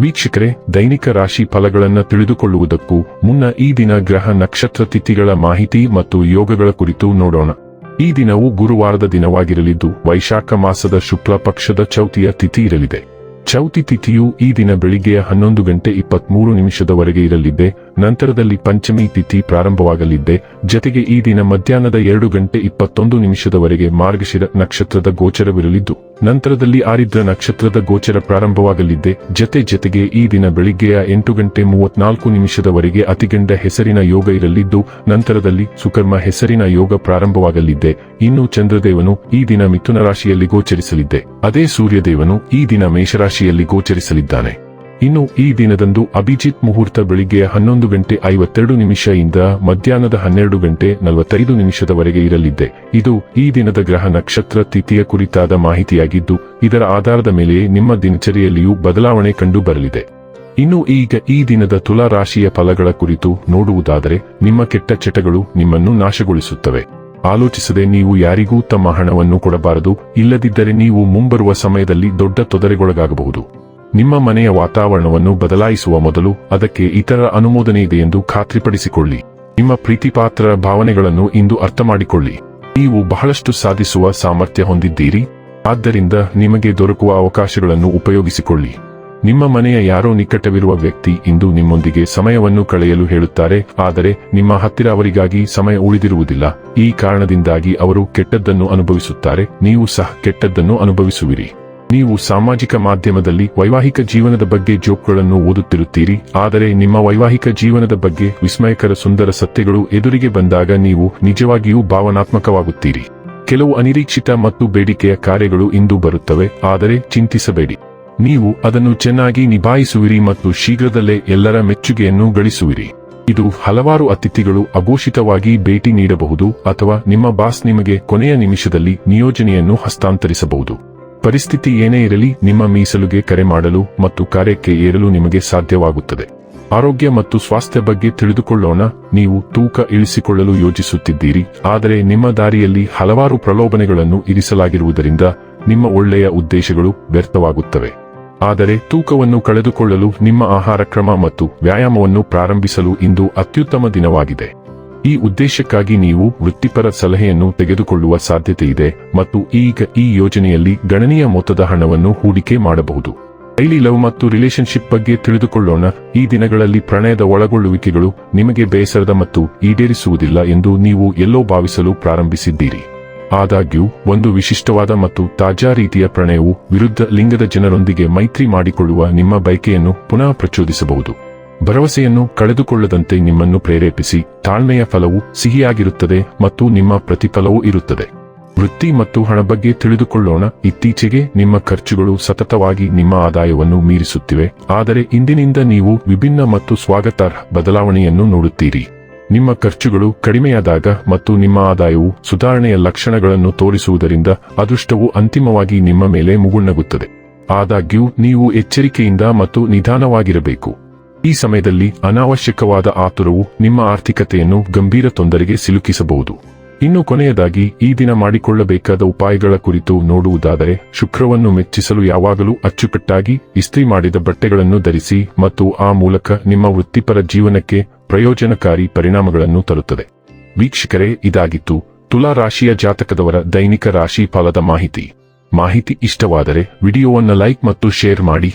ವೀಕ್ಷಕರೇ, ದೈನಿಕ ರಾಶಿ ಫಲಗಳನ್ನು ತಿಳಿದುಕೊಳ್ಳುವುದಕ್ಕೂ ಮುನ್ನ ಈ ದಿನ ಗ್ರಹ ನಕ್ಷತ್ರ ತಿಥಿಗಳ ಮಾಹಿತಿ ಮತ್ತು ಯೋಗಗಳ ಕುರಿತು ನೋಡೋಣ. ಈ ದಿನವು ಗುರುವಾರದ ದಿನವಾಗಿರಲಿದ್ದು, ವೈಶಾಖ ಮಾಸದ ಶುಕ್ಲ ಪಕ್ಷದ ಚೌತಿಯ ತಿಥಿ ಇರಲಿದೆ. ಚೌತಿ ತಿಥಿಯು ಈ ದಿನ ಬೆಳಿಗ್ಗೆಯ ಹನ್ನೊಂದು ಗಂಟೆ ಇಪ್ಪತ್ಮೂರು ನಿಮಿಷದವರೆಗೆ ಇರಲಿದ್ದೆ, ನಂತರದಲ್ಲಿ ಪಂಚಮಿ ತಿಥಿ ಪ್ರಾರಂಭವಾಗಲಿದ್ದೆ, ಜತೆಗೆ ಈ ದಿನ ಮಧ್ಯಾಹ್ನದ ಎರಡು ಗಂಟೆ ಇಪ್ಪತ್ತೊಂದು ನಿಮಿಷದವರೆಗೆ ಮಾರ್ಗಶಿರ ನಕ್ಷತ್ರದ ಗೋಚರವಿರಲಿದ್ದು. ನಂತರದಲ್ಲಿ ಆರಿದ್ರ ನಕ್ಷತ್ರದ ಗೋಚರ ಪ್ರಾರಂಭವಾಗಲಿದ್ದೆ ಜತೆ ಜತೆಗೆ ಈ ದಿನ ಬೆಳಿಗ್ಗೆಯ ಎಂಟು ಗಂಟೆ ಮೂವತ್ನಾಲ್ಕು ನಿಮಿಷದವರೆಗೆ ಅತಿಗಂಡ ಹೆಸರಿನ ಯೋಗ ಇರಲಿದ್ದು, ನಂತರದಲ್ಲಿ ಸುಕರ್ಮ ಹೆಸರಿನ ಯೋಗ ಪ್ರಾರಂಭವಾಗಲಿದ್ದೆ ಇನ್ನು ಚಂದ್ರದೇವನು ಈ ದಿನ ಮಿಥುನ ರಾಶಿಯಲ್ಲಿ ಗೋಚರಿಸಲಿದ್ದೆ ಅದೇ ಸೂರ್ಯದೇವನು ಈ ದಿನ ಮೇಷರಾಶಿಯಲ್ಲಿ ಗೋಚರಿಸಲಿದ್ದಾನೆ. ಇನ್ನು ಈ ದಿನದಂದು ಅಭಿಜಿತ್ ಮುಹೂರ್ತ ಬೆಳಿಗ್ಗೆ ಹನ್ನೊಂದು ಗಂಟೆ ಐವತ್ತೆರಡು ನಿಮಿಷದಿಂದ ಮಧ್ಯಾಹ್ನದ ಹನ್ನೆರಡು ಗಂಟೆ ನಲವತ್ತೈದು ನಿಮಿಷದವರೆಗೆ ಇರಲಿದ್ದೆ ಇದು ಈ ದಿನದ ಗ್ರಹ ನಕ್ಷತ್ರ ತಿಥಿಯ ಕುರಿತಾದ ಮಾಹಿತಿಯಾಗಿದ್ದು, ಇದರ ಆಧಾರದ ಮೇಲೆ ನಿಮ್ಮ ದಿನಚರಿಯಲ್ಲಿಯೂ ಬದಲಾವಣೆ ಕಂಡು ಬರಲಿದೆ ಇನ್ನು ಈಗ ಈ ದಿನದ ತುಲಾ ರಾಶಿಯ ಫಲಗಳ ಕುರಿತು ನೋಡುವುದಾದರೆ, ನಿಮ್ಮ ಕೆಟ್ಟ ಚಟಗಳು ನಿಮ್ಮನ್ನು ನಾಶಗೊಳಿಸುತ್ತವೆ. ಆಲೋಚಿಸದೆ ನೀವು ಯಾರಿಗೂ ತಮ್ಮ ಹಣವನ್ನು ಕೊಡಬಾರದು, ಇಲ್ಲದಿದ್ದರೆ ನೀವು ಮುಂಬರುವ ಸಮಯದಲ್ಲಿ ದೊಡ್ಡ ತೊಂದರೆಗೊಳಗಾಗಬಹುದು. ನಿಮ್ಮ ಮನೆಯ ವಾತಾವರಣವನ್ನು ಬದಲಾಯಿಸುವ ಮೊದಲು ಅದಕ್ಕೆ ಇತರ ಅನುಮೋದನೆ ಇದೆ ಎಂದು ಖಾತ್ರಿಪಡಿಸಿಕೊಳ್ಳಿ. ನಿಮ್ಮ ಪ್ರೀತಿಪಾತ್ರರ ಭಾವನೆಗಳನ್ನು ಇಂದು ಅರ್ಥ ಮಾಡಿಕೊಳ್ಳಿ ನೀವು ಬಹಳಷ್ಟು ಸಾಧಿಸುವ ಸಾಮರ್ಥ್ಯ ಹೊಂದಿದ್ದೀರಿ. ಆದ್ದರಿಂದ ನಿಮಗೆ ದೊರಕುವ ಅವಕಾಶಗಳನ್ನು ಉಪಯೋಗಿಸಿಕೊಳ್ಳಿ. ನಿಮ್ಮ ಮನೆಯ ಯಾರೋ ನಿಕಟವಿರುವ ವ್ಯಕ್ತಿ ಇಂದು ನಿಮ್ಮೊಂದಿಗೆ ಸಮಯವನ್ನು ಕಳೆಯಲು ಹೇಳುತ್ತಾರೆ, ಆದರೆ ನಿಮ್ಮ ಹತ್ತಿರ ಅವರಿಗಾಗಿ ಸಮಯ ಉಳಿದಿರುವುದಿಲ್ಲ. ಈ ಕಾರಣದಿಂದಾಗಿ ಅವರು ಕೆಟ್ಟದ್ದನ್ನು ಅನುಭವಿಸುತ್ತಾರೆ, ನೀವು ಸಹ ಕೆಟ್ಟದ್ದನ್ನು ಅನುಭವಿಸುವಿರಿ. ನೀವು ಸಾಮಾಜಿಕ ಮಾಧ್ಯಮದಲ್ಲಿ ವೈವಾಹಿಕ ಜೀವನದ ಬಗ್ಗೆ ಜೋಕ್ಗಳನ್ನು ಓದುತ್ತಿರುತ್ತೀರಿ. ಆದರೆ ನಿಮ್ಮ ವೈವಾಹಿಕ ಜೀವನದ ಬಗ್ಗೆ ವಿಸ್ಮಯಕರ ಸುಂದರ ಸತ್ಯಗಳು ಎದುರಿಗೆ ಬಂದಾಗ ನೀವು ನಿಜವಾಗಿಯೂ ಭಾವನಾತ್ಮಕವಾಗುತ್ತೀರಿ. ಕೆಲವು ಅನಿರೀಕ್ಷಿತ ಮತ್ತು ಬೇಡಿಕೆಯ ಕಾರ್ಯಗಳು ಇಂದು ಬರುತ್ತವೆ, ಆದರೆ ಚಿಂತಿಸಬೇಡಿ. ನೀವು ಅದನ್ನು ಚೆನ್ನಾಗಿ ನಿಭಾಯಿಸುವಿರಿ ಮತ್ತು ಶೀಘ್ರದಲ್ಲೇ ಎಲ್ಲರ ಮೆಚ್ಚುಗೆಯನ್ನು ಗಳಿಸುವಿರಿ. ಇದು ಹಲವಾರು ಅತಿಥಿಗಳು ಅಘೋಷಿತವಾಗಿ ಭೇಟಿ ನೀಡಬಹುದು ಅಥವಾ ನಿಮ್ಮ ಬಾಸ್ ನಿಮಗೆ ಕೊನೆಯ ನಿಮಿಷದಲ್ಲಿ ನಿಯೋಜನೆಯನ್ನು ಹಸ್ತಾಂತರಿಸಬಹುದು. ಪರಿಸ್ಥಿತಿ ಏನೇ ಇರಲಿ, ನಿಮ್ಮ ಮೀಸಲುಗೆ ಕರೆ ಮಾಡಲು ಮತ್ತು ಕಾರ್ಯಕ್ಕೆ ಏರಲು ನಿಮಗೆ ಸಾಧ್ಯವಾಗುತ್ತದೆ. ಆರೋಗ್ಯ ಮತ್ತು ಸ್ವಾಸ್ಥ್ಯ ಬಗ್ಗೆ ತಿಳಿದುಕೊಳ್ಳೋಣ, ನೀವು ತೂಕ ಇಳಿಸಿಕೊಳ್ಳಲು ಯೋಜಿಸುತ್ತಿದ್ದೀರಿ ಆದರೆ ನಿಮ್ಮ ದಾರಿಯಲ್ಲಿ ಹಲವಾರು ಪ್ರಲೋಭನೆಗಳನ್ನು ಇರಿಸಲಾಗಿರುವುದರಿಂದ ನಿಮ್ಮ ಒಳ್ಳೆಯ ಉದ್ದೇಶಗಳು ವ್ಯರ್ಥವಾಗುತ್ತವೆ. ಆದರೆ ತೂಕವನ್ನು ಕಳೆದುಕೊಳ್ಳಲು ನಿಮ್ಮ ಆಹಾರ ಕ್ರಮ ಮತ್ತು ವ್ಯಾಯಾಮವನ್ನು ಪ್ರಾರಂಭಿಸಲು ಇಂದು ಅತ್ಯುತ್ತಮ ದಿನವಾಗಿದೆ. ಈ ಉದ್ದೇಶಕ್ಕಾಗಿ ನೀವು ವೃತ್ತಿಪರ ಸಲಹೆಯನ್ನು ತೆಗೆದುಕೊಳ್ಳುವ ಸಾಧ್ಯತೆ ಇದೆ ಮತ್ತು ಈಗ ಈ ಯೋಜನೆಯಲ್ಲಿ ಗಣನೀಯ ಮೊತ್ತದ ಹಣವನ್ನು ಹೂಡಿಕೆ ಮಾಡಬಹುದು. ಡೈಲಿ ಲವ್ ಮತ್ತು ರಿಲೇಶನ್ಶಿಪ್ ಬಗ್ಗೆ ತಿಳಿದುಕೊಳ್ಳೋಣ. ಈ ದಿನಗಳಲ್ಲಿ ಪ್ರಣಯದ ಒಳಗೊಳ್ಳುವಿಕೆಗಳು ನಿಮಗೆ ಬೇಸರದ ಮತ್ತು ಈಡೇರಿಸುವುದಿಲ್ಲ ಎಂದು ನೀವು ಎಲ್ಲೋ ಭಾವಿಸಲು ಪ್ರಾರಂಭಿಸಿದ್ದೀರಿ. ಆದಾಗ್ಯೂ, ಒಂದು ವಿಶಿಷ್ಟವಾದ ಮತ್ತು ತಾಜಾ ರೀತಿಯ ಪ್ರಣಯವು ವಿರುದ್ಧ ಲಿಂಗದ ಜನರೊಂದಿಗೆ ಮೈತ್ರಿ ಮಾಡಿಕೊಳ್ಳುವ ನಿಮ್ಮ ಬಯಕೆಯನ್ನು ಪುನಃ ಪ್ರಚೋದಿಸಬಹುದು. ಭರವಸೆಯನ್ನು ಕಳೆದುಕೊಳ್ಳದಂತೆ ನಿಮ್ಮನ್ನು ಪ್ರೇರೇಪಿಸಿ, ತಾಳ್ಮೆಯ ಫಲವು ಸಿಹಿಯಾಗಿರುತ್ತದೆ ಮತ್ತು ನಿಮ್ಮ ಪ್ರತಿಫಲವೂ ಇರುತ್ತದೆ. ವೃತ್ತಿ ಮತ್ತು ಹಣ ಬಗ್ಗೆ ತಿಳಿದುಕೊಳ್ಳೋಣ. ಇತ್ತೀಚೆಗೆ ನಿಮ್ಮ ಖರ್ಚುಗಳು ಸತತವಾಗಿ ನಿಮ್ಮ ಆದಾಯವನ್ನು ಮೀರಿಸುತ್ತಿವೆ. ಆದರೆ ಇಂದಿನಿಂದ ನೀವು ವಿಭಿನ್ನ ಮತ್ತು ಸ್ವಾಗತಾರ್ಹ ಬದಲಾವಣೆಯನ್ನು ನೋಡುತ್ತೀರಿ. ನಿಮ್ಮ ಖರ್ಚುಗಳು ಕಡಿಮೆಯಾದಾಗ ಮತ್ತು ನಿಮ್ಮ ಆದಾಯವು ಸುಧಾರಣೆಯ ಲಕ್ಷಣಗಳನ್ನು ತೋರಿಸುವುದರಿಂದ ಅದೃಷ್ಟವು ಅಂತಿಮವಾಗಿ ನಿಮ್ಮ ಮೇಲೆ ಮುಗುಣ್ಣಗುತ್ತದೆ ಆದಾಗ್ಯೂ, ನೀವು ಎಚ್ಚರಿಕೆಯಿಂದ ಮತ್ತು ನಿಧಾನವಾಗಿರಬೇಕು. ಈ ಸಮಯದಲ್ಲಿ ಅನಾವಶ್ಯಕವಾದ ಆತುರವು ನಿಮ್ಮ ಆರ್ಥಿಕತೆಯನ್ನು ಗಂಭೀರ ತೊಂದರೆಗೆ ಸಿಲುಕಿಸಬಹುದು. ಇನ್ನು ಕೊನೆಯದಾಗಿ, ಈ ದಿನ ಮಾಡಿಕೊಳ್ಳಬೇಕಾದ ಉಪಾಯಗಳ ಕುರಿತು ನೋಡುವುದಾದರೆ, ಶುಕ್ರವನ್ನು ಮೆಚ್ಚಿಸಲು ಯಾವಾಗಲೂ ಅಚ್ಚುಕಟ್ಟಾಗಿ ಇಸ್ತ್ರಿ ಮಾಡಿದ ಬಟ್ಟೆಗಳನ್ನು ಧರಿಸಿ ಮತ್ತು ಆ ಮೂಲಕ ನಿಮ್ಮ ವೃತ್ತಿಪರ ಜೀವನಕ್ಕೆ ಪ್ರಯೋಜನಕಾರಿ ಪರಿಣಾಮಗಳನ್ನು ತರುತ್ತದೆ. ವೀಕ್ಷಕರೇ, ಇದಾಗಿತ್ತು ತುಲಾ ರಾಶಿಯ ಜಾತಕದವರ ದೈನಿಕ ರಾಶಿ ಫಲದ ಮಾಹಿತಿ. ಮಾಹಿತಿ ಇಷ್ಟವಾದರೆ ವಿಡಿಯೋವನ್ನು ಲೈಕ್ ಮತ್ತು ಶೇರ್ ಮಾಡಿ.